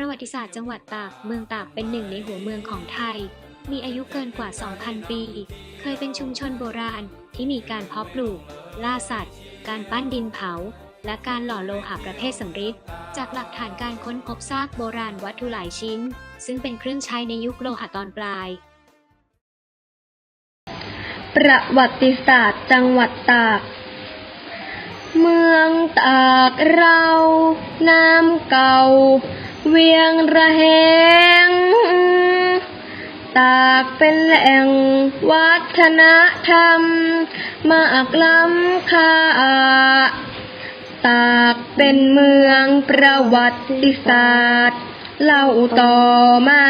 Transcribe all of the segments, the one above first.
ประวัติศาสตร์จังหวัดตาก เมืองตากเป็นหนึ่งในหัวเมืองของไทย มีอายุเกินกว่า 2,000 ปี เคยเป็นชุมชนโบราณที่มีการเพาะปลูก ล่าสัตว์ การปั้นดินเผา และการหล่อโลหะประเภทสำริด จากหลักฐานการค้นพบซากโบราณวัตถุหลายชิ้น ซึ่งเป็นเครื่องใช้ในยุคโลหะตอนปลาย ประวัติศาสตร์จังหวัดตากเมืองตากเรา น้ำเก่า เวียงระแหง ตากเป็นแหล่งวัฒนธรรม มากล้ำค่า ตากเป็นเมืองประวัติศาสตร์เล่าต่อมา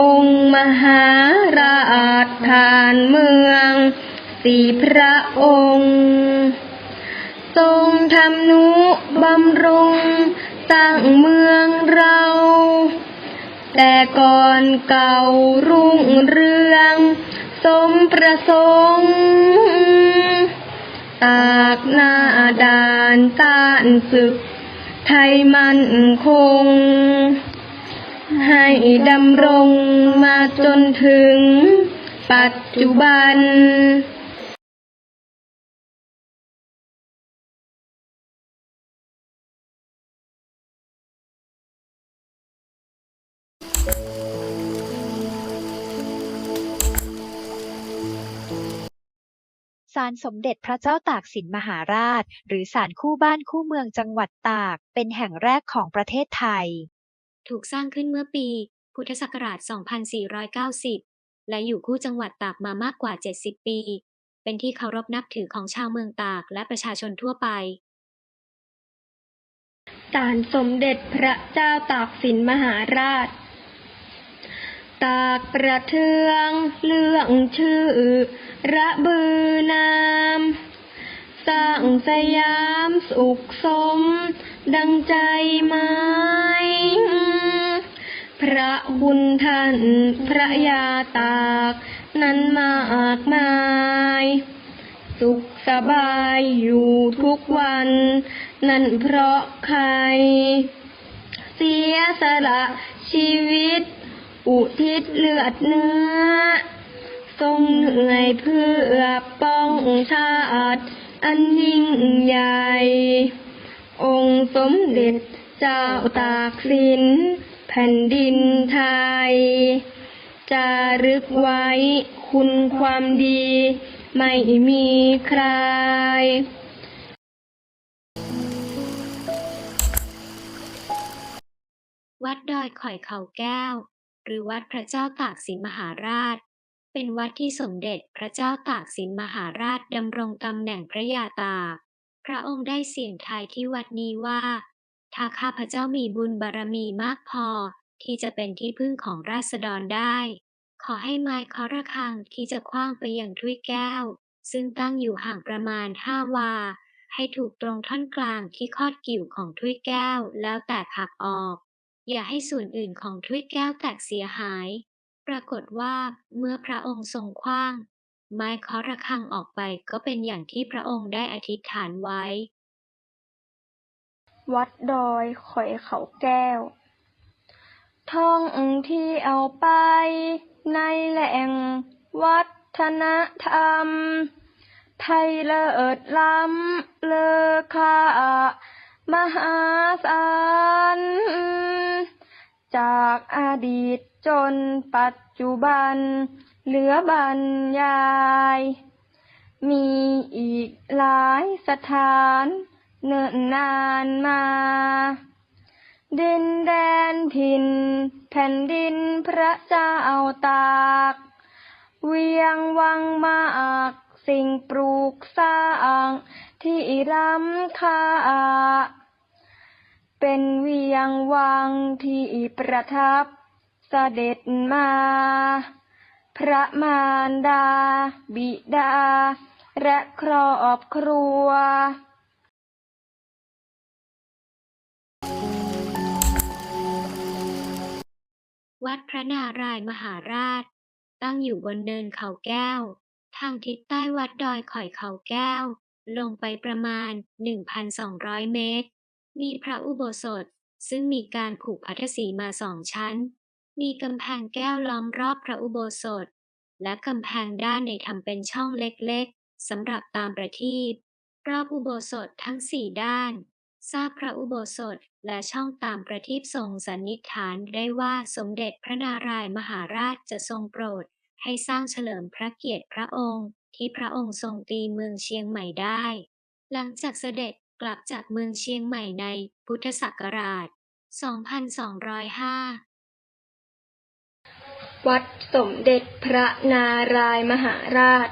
องค์มหาราชทานเมืองสี่พระองค์ ทรงทำนุบำรุง สร้างเมืองเรา แต่ก่อนเก่ารุ่งเรือง สมประสงค์ตากหน้าดานต้านศึก ไทยมั่นคง ให้ดำรงมาจนถึงปัจจุบัน ศาลสมเด็จพระเจ้าตากสินมหาราช หรือศาลคู่บ้านคู่เมืองจังหวัดตาก เป็นแห่งแรกของประเทศไทย ถูกสร้างขึ้นเมื่อปี พุทธศักราช 2490 และอยู่คู่จังหวัดตากมามากกว่า 70 ปี เป็นที่เคารพนับถือของชาวเมืองตากและประชาชนทั่วไปศาลสมเด็จพระเจ้าตากสินมหาราช ตากประเทืองเรื่องชื่อ ระบือนามสร้างสยามสุขสม ดังใจไม้พระคุณท่านพระยาตากนั้นมากมาย สุขสบายอยู่ทุกวัน นั่นเพราะใคร เสียสละชีวิต อุทิศเลือดเนื้อ ทรงเหนื่อยเพื่อป้องชาติอันยิ่งใหญ่ องค์สมเด็จเจ้าตากสิน แผ่นดินไทยจารึกไว้คุณความดี ไม่มีใครวัดดอยข่อยเขาแก้ว หรือวัดพระเจ้าตากสินมหาราช เป็นวัดที่สมเด็จพระเจ้าตากสินมหาราชดำรงตำแหน่งพระยาตากพระองค์ได้เสี่ยงทายที่วัดนี้ว่า ถ้าข้าพระเจ้ามีบุญบารมีมากพอที่จะเป็นที่พึ่งของราษฎรได้ ขอให้ไม้คาะระฆังที่จะคว้างไปยังถ้วยแก้ว ซึ่งตั้งอยู่ห่างประมาณห้าวา ให้ถูกตรงท่อนกลางที่คอดกิ่วของถ้วยแก้วแล้วแตกหักออก อย่าให้ส่วนอื่นของถ้วยแก้วแตกเสียหาย ปรากฏว่าเมื่อพระองค์ทรงคว้าง ไม้เคาะระฆังออกไปก็เป็นอย่างที่พระองค์ได้อธิษฐานไว้ วัดดอยข่อยเขาแก้ว ท่องที่เอาไปในแหล่งวัฒนธรรมไทยเลิศล้ำเลอค่า มหาศาลจากอดีตจนปัจจุบัน เหลือบรรยาย มีอีกหลายสถานเนิ่นนานมา ดินแดนถิ่นแผ่นดินพระเจ้าตาก เวียงวังมาก สิ่งปลูกสร้าง ที่ล้ำค่า เป็นเวียงวังที่ประทับเสด็จมา พระมารดา บิดา และครอบครัววัดพระนารายณ์มหาราช ตั้งอยู่บนเนินเขาแก้ว ทางทิศใต้วัดดอยข่อยเขาแก้ว ลงไปประมาณ 1,200 เมตร มีพระอุโบสถ ซึ่งมีการผูกพัทสีมาสองชั้น มีกำแพงแก้วล้อมรอบพระอุโบสถ และกำแพงด้านในทำเป็นช่องเล็กๆสำหรับตามประทีปรอบอุโบสถทั้งสี่ด้านซากพระอุโบสถและช่องตามประทีปทรงสันนิษฐานได้ว่าสมเด็จพระนารายมหาราชจะทรงโปรด ให้สร้างเฉลิมพระเกียรติพระองค์ ที่พระองค์ทรงตีเมืองเชียงใหม่ได้ หลังจากเสด็จกลับจากเมืองเชียงใหม่ในพุทธศักราช 2205 วัดสมเด็จพระนารายมหาราช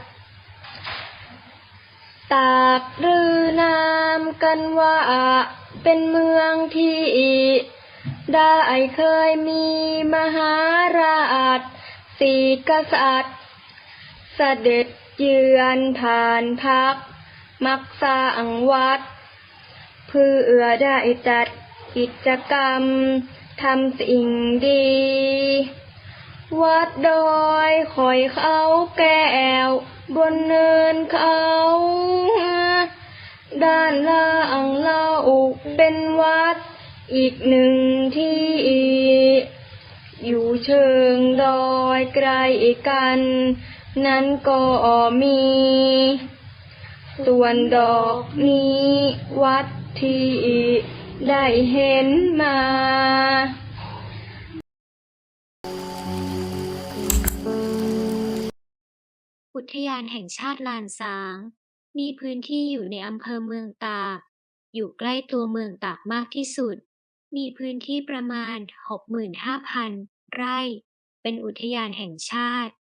ตากรือ นามกันว่า เป็นเมืองที่ได้เคยมีมหาราช สีกษัตริย์ เสด็จ เยือนผ่านพัก มักสร้างวัด เพื่อได้จัดกิจกรรมทำสิ่งดี วัดดอยคอยเขาแก้ว บนเนินเขา ด้านล่างเล่าเป็นวัดอีกหนึ่งที่ อยู่เชิงดอยไกลกัน นั้นก็มี ส่วนดอกนี้วัดที่ได้เห็นมาอุทยานแห่งชาติลานสาง มีพื้นที่อยู่ในอำเภอเมืองตาก อยู่ใกล้ตัวเมืองตากมากที่สุด มีพื้นที่ประมาณ 65,000 ไร่ เป็นอุทยานแห่งชาติ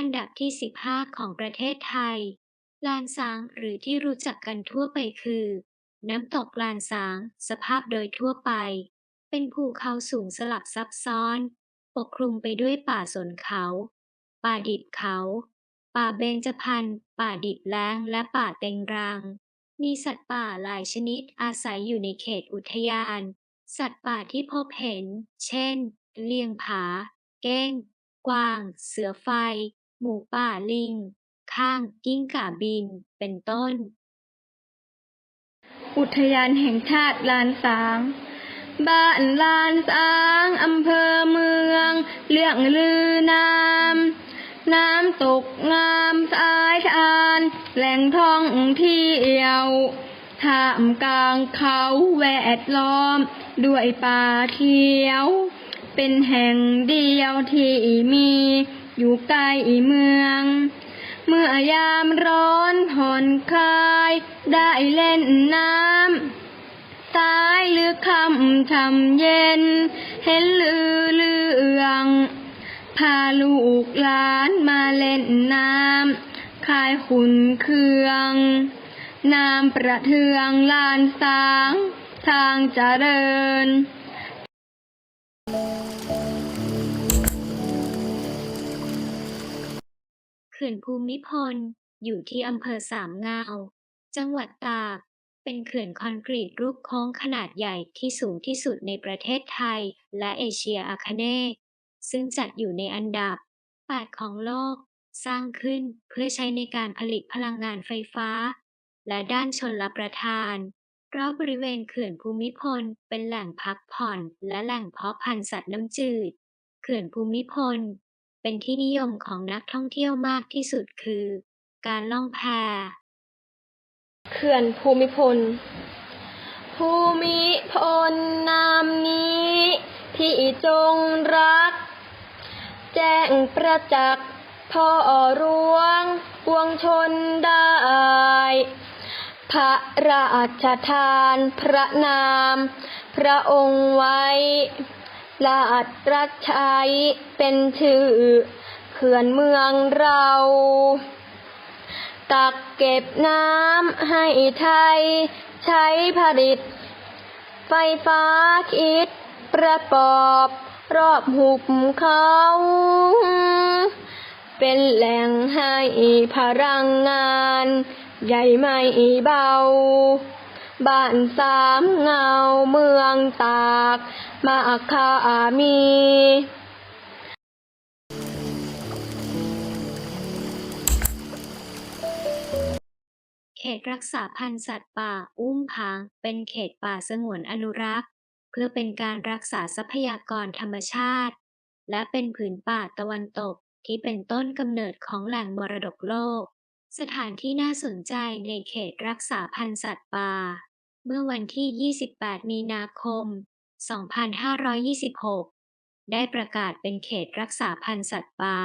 อันดับที่ 15 ของประเทศไทย ลานสางหรือที่รู้จักกันทั่วไปคือ น้ำตกลานสาง สภาพโดยทั่วไป เป็นภูเขาสูงสลับซับซ้อน ปกคลุมไปด้วยป่าสนเขา ป่าดิบเขา ป่าเบญจพรรณป่าดิบแล้งและป่าเต็งรัง มีสัตว์ป่าหลายชนิดอาศัยอยู่ในเขตอุทยาน สัตว์ป่าที่พบเห็น เช่น เลียงผา เก้ง กวาง เสือไฟ หมูป่า ลิง ข้าง กิ้งก่าบิน เป็นต้น อุทยานแห่งชาติลานสาง บ้านลานสางอำเภอเมือง เรื่องลือนามน้ำตกงามสายทาน แหล่งท่องเที่ยวท่ามกลางเขาแวดล้อม ด้วยป่าเขียว เป็นแห่งเดียวที่มี อยู่ใกล้เมือง เมื่อยามร้อนผ่อนคลาย ได้เล่นน้ำสายหรือคำทำเย็น เห็นลือเลือง พาลูกหลานมาเล่นน้ำคลายขุนเคืองน้ำประเทืองลานสาง ทางเจริญ ขื่อนภูมิพล อยู่ที่อำเภอสามเงา จังหวัดตาก เป็นเขื่อนคอนกรีตรูปโค้งขนาดใหญ่ที่สูงที่สุดในประเทศไทย และเอเชียอาคเนย์ซึ่งจัดอยู่ในอันดับ 8 ของโลก สร้างขึ้นเพื่อใช้ในการผลิตพลังงานไฟฟ้า และด้านชนรับประทานรอบบริเวณเขื่อนภูมิพล เป็นแหล่งพักผ่อน และแหล่งเพาะพันธุ์สัตว์น้ำจืด เขื่อนภูมิพล เป็นที่นิยมของนักท่องเที่ยวมากที่สุดคือ การล่องแพเขื่อนภูมิพล ภูมิพลนามนี้ ที่จงรัก แจ้งประจักษ์พ่อรวงปวงชนได้ พระราชทานพระนาม พระองค์ไว้ ลาดรัชชัยเป็นชื่อเขื่อนเมืองเรา กักเก็บน้ำให้ไทย ใช้ผลิต ไฟฟ้าคิดประกอบรอบหุบเขา เป็นแหล่งให้พลังงาน ใหญ่ไม่เบา บ้านสามเงาเมืองตาก มาคามีเขตรักษาพันธุ์สัตว์ป่า อุ้มผาง เป็นเขตป่าสงวนอนุรักษ์พื้นพื่อเป็นการรักษาทรัพยากรธรรมชาติ และเป็นผืนป่าตะวันตกที่เป็นต้นกำเนิดของแหล่งมรดกโลก สถานที่น่าสนใจในเขตรักษาพันธุ์สัตว์ป่า เมื่อวันที่ 28 มีนาคม 2526 ได้ประกาศเป็นเขตรักษาพันธุ์สัตว์ป่า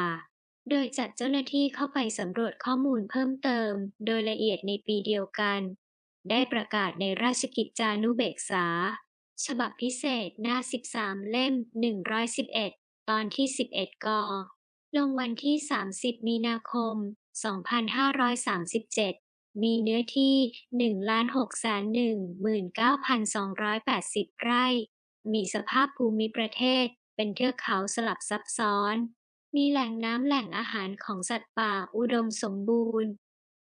โดยจัดเจ้าหน้าที่เข้าไปสำรวจข้อมูลเพิ่มเติม โดยละเอียดในปีเดียวกัน ได้ประกาศในราชกิจจานุเบกษา ฉบับพิเศษหน้า 13 เล่ม 111 ตอนที่ 11 กอลงวันที่ 30 มีนาคม 2537 มีเนื้อที่ 1,619,280 ไร่ มีสภาพภูมิประเทศ เป็นเทือกเขาสลับซับซ้อน มีแหล่งน้ำแหล่งอาหารของสัตว์ป่าอุดมสมบูรณ์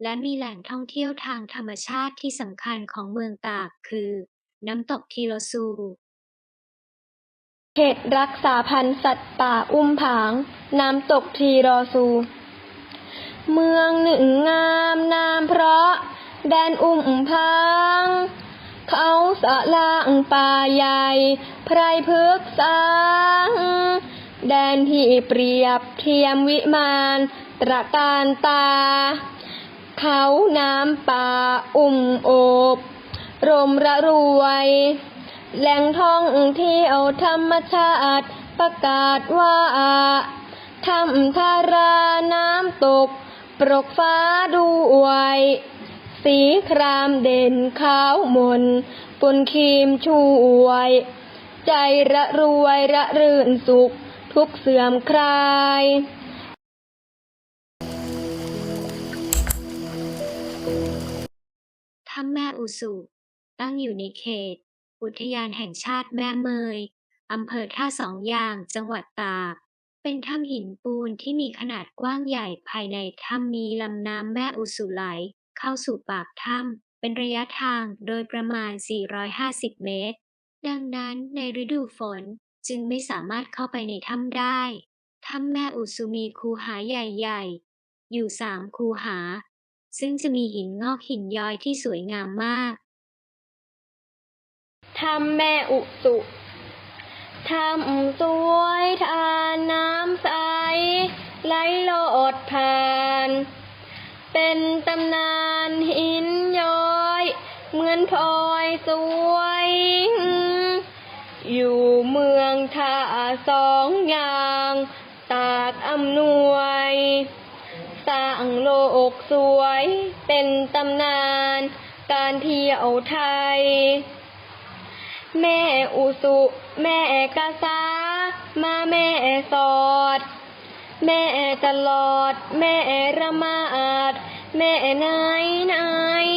และมีแหล่งท่องเที่ยวทางธรรมชาติที่สำคัญของเมืองตากคือ น้ำตกทีโรซูเขตรักษาพันธุ์สัตว์ป่าอุ้มผาง น้ำตกทีรอซู เมืองหนึ่งงามนามเพราะ แดนอุ้มผางเขาสะล่างป่าใหญ่ ไพรพฤกษางแดนที่เปรียบเทียมวิมานตระการตา เขาน้ำป่าอุ่มโอบ รมระรวย แหล่งท่องเที่ยวธรรมชาติประกาศว่าทำทาราน้ำตก ปรกฟ้าด้วยสีครามเด่นขาวมนปนครีมช่วย ใจระรวยระรื่นสุข ทุกเสื่อมคลายถ้ำแม่อุสุตั้งอยู่ในเขต อุทยานแห่งชาติแม่เมยอำเภอท่าสองยางจังหวัดตาก เป็นถ้ำหินปูนที่มีขนาดกว้างใหญ่ภายในถ้ำมีลำน้ำแม่อุสุไหล เข้าสู่ปากถ้ำเป็นระยะทางโดยประมาณ 450 เมตร ดังนั้นในฤดูฝนจึงไม่สามารถเข้าไปในถ้ำได้ ถ้ำแม่อุสุมีคูหาใหญ่ๆ อยู่สามคูหา ซึ่งจะมีหินงอกหินย้อยที่สวยงามมากทำแม่อุสุ ทำสวยทานน้ำใสไหลโลดผ่าน เป็นตำนานหินย้อย เหมือนพลอยสวย อยู่เมืองท่าสองอย่าง ตากอำนวย สร้างโลกสวย เป็นตำนานการเที่ยวไทย แม่อุสุ แม่กาสามาแม่สอด แม่ตลอด แม่ระมาด แม่นายนาย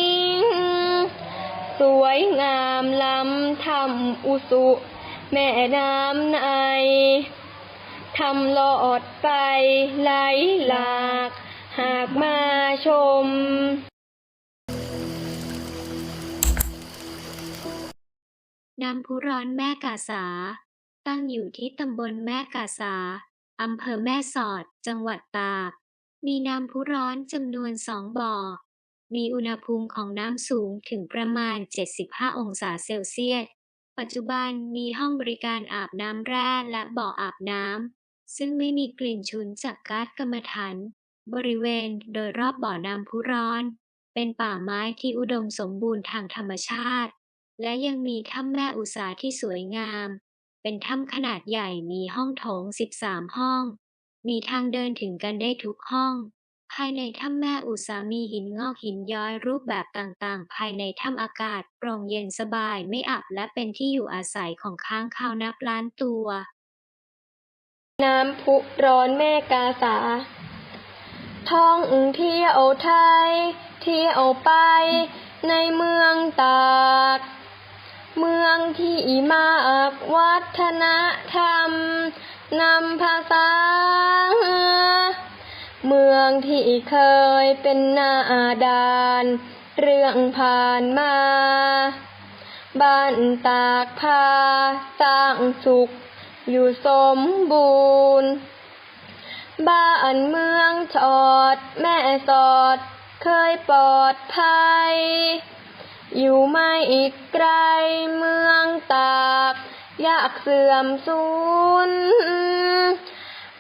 สวยงามล้ำทำอุสุ แม่น้ำในทำหลอดไปไหลหลาก หากมาชม น้ำพุร้อนแม่กาสา ตั้งอยู่ที่ตำบลแม่กาสา อำเภอแม่สอด จังหวัดตาก มีน้ำพุร้อนจำนวนสองบ่อ มีอุณหภูมิของน้ำสูงถึงประมาณ 75 องศาเซลเซียส ปัจจุบันมีห้องบริการอาบน้ำแร่และบ่ออาบน้ำ ซึ่งไม่มีกลิ่นฉุนจากก๊าซกรรมฐานบริเวณโดยรอบบ่อน้ำพุร้อน เป็นป่าไม้ที่อุดมสมบูรณ์ทางธรรมชาติ และยังมีถ้ำแม่อุสาที่สวยงาม เป็นถ้ำขนาดใหญ่มีห้องโถง 13 ห้อง มีทางเดินถึงกันได้ทุกห้อง ภายในถ้ำแม่อุสามีหินงอกหินย้อยรูปแบบต่างๆ ภายในถ้ำอากาศโปร่งเย็นสบายไม่อับและเป็นที่อยู่อาศัยของค้างคาวนับล้านตัว น้ำพุร้อนแม่กาสาท่องเที่ยวไทย เที่ยวไปในเมืองตาก เมืองที่มากวัฒนธรรมนำภาษา เมืองที่เคยเป็นหน้าดาน เรื่องผ่านมา บ้านตากพาสร้างสุขอยู่สมบูรณ์ บ้านเมืองชอดแม่สอดเคยปลอดภัย อยู่ไม่อีกไกลเมืองตากอยากเสื่อมสูญ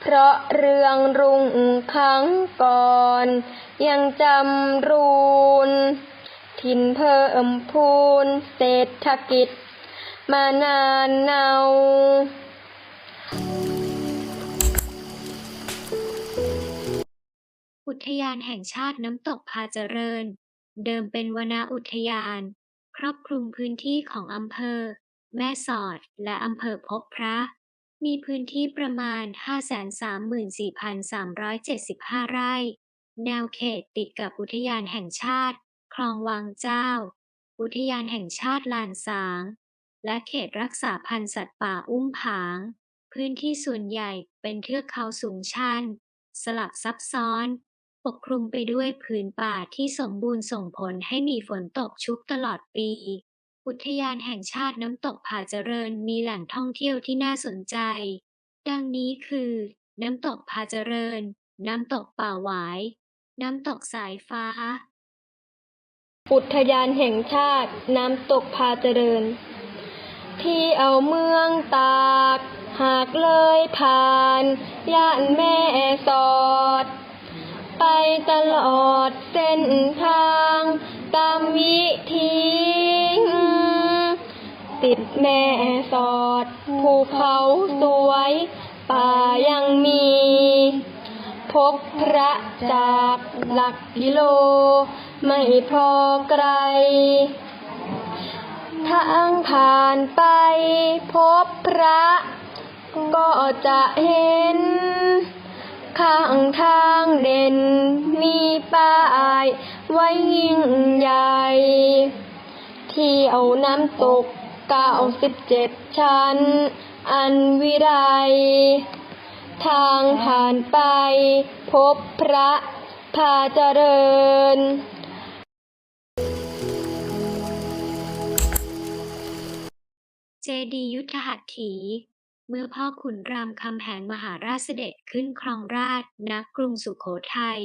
เพราะเรื่องรุ่งครั้งก่อน ยังจำรูนถิ่นเพิ่มพูนเศรษฐกิจ มานานเนาอุทยานแห่งชาติน้ำตกพาเจริญ เดิมเป็นวนาอุทยาน ครอบคลุมพื้นที่ของอำเภอ แม่สอดและอำเภอพบพระ มีพื้นที่ประมาณ 534,375 ไร่ แนวเขตติดกับอุทยานแห่งชาติ คลองวังเจ้า อุทยานแห่งชาติลานสาง และเขตรักษาพันธุ์สัตว์ป่าอุ้มผาง พื้นที่ส่วนใหญ่เป็นเทือกเขาสูงชัน สลับซับซ้อน ปกคลุมไปด้วยผืนป่าที่สมบูรณ์ส่งผลให้มีฝนตกชุกตลอดปี อุทยานแห่งชาติน้ำตกผาเจริญมีแหล่งท่องเที่ยวที่น่าสนใจ ดังนี้คือ น้ำตกผาเจริญ น้ำตกป่าหวาย น้ำตกสายฟ้า อุทยานแห่งชาติน้ำตกพาเจริญ ที่เอาเมืองตาก หากเลยผ่านย่านแม่สอด ไปตลอดเส้นทางตามวิธีติดแม่สอดภูเขาสวยป่ายังมี พบพระจากหลักกิโล ไม่พอไกลทางผ่านไปพบพระ ก็จะเห็น ข้างทางเด่นมีป้ายไว้ยิ่งใหญ่ที่เอาน้ำตกเก้าสิบเจ็ดชั้น อันวิไลทางผ่านไป พบพระพาเจริญเจดีย์ยุทธหัตถี เมื่อพ่อขุนรามคำแหงมหาราชเสด็จขึ้นครองราชย์ณกรุงสุขโขทัย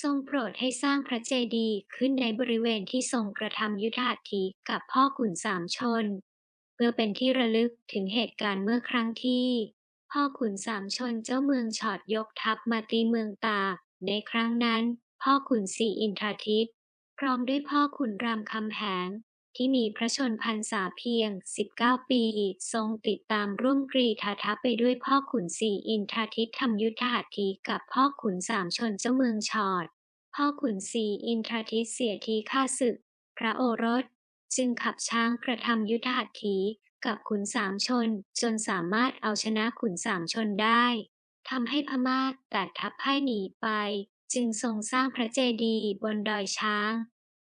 ทรงโปรดให้สร้างพระเจดีย์ขึ้นในบริเวณที่ทรงกระทำยุทธหัตถีกับพ่อขุนสามชน เพื่อเป็นที่ระลึกถึงเหตุการณ์เมื่อครั้งที่ พ่อขุนสามชนเจ้าเมืองฉอดยกทัพมาตีเมืองตา ในครั้งนั้น พ่อขุนศรีอินทราทิตย์พร้อมด้วยพ่อขุนรามคำแหง ที่มีพระชนพรรษาเพียง 19 ปี ทรงติดตามร่วมกรีธาทัพไปด้วยพ่อขุนศรีอินทราทิตย์ทำยุทธหัตถีกับพ่อขุนสามชนเจ้าเมืองชอด พ่อขุนศรีอินทราทิตย์เสียทีฆ่าศึก พระโอรส จึงขับช้างกระทำยุทธหัตถีกับขุนสามชน จนสามารถเอาชนะขุนสามชนได้ทำให้พม่าแตกทัพให้หนีไป จึงทรงสร้างพระเจดีย์บนดอยช้าง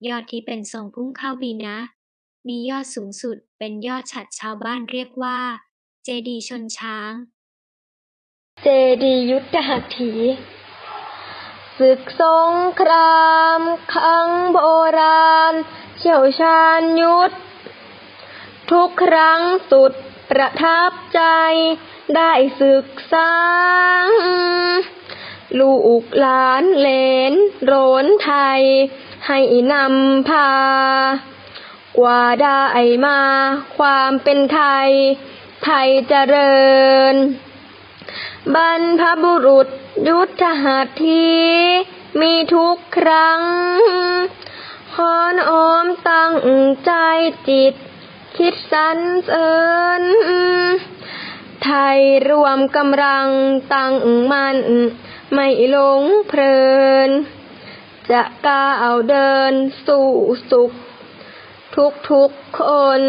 ยอดที่เป็นทรงพุ่งเข้าบีนะ มียอดสูงสุดเป็นยอดฉัดชาวบ้านเรียกว่า เจดีชนช้าง เจดียุทธหัตถีศึกสงครามครั้งโบราณ เชี่ยวชาญยุทธ ทุกครั้งสุดประทับใจ ได้ศึกษาลูกหลานเลนโรนไทย ให้นำพา กว่าได้มาความเป็นไทย ไทยเจริญ บรรพบุรุษยุทธหัตถีมีทุกครั้งขอนออมตั้งใจจิต คิดสรรเสริญ ไทยรวมกำลังตั้งมั่นไม่หลงเพลิน จะก้าวเดินสู่สุข ทุกทุกๆคน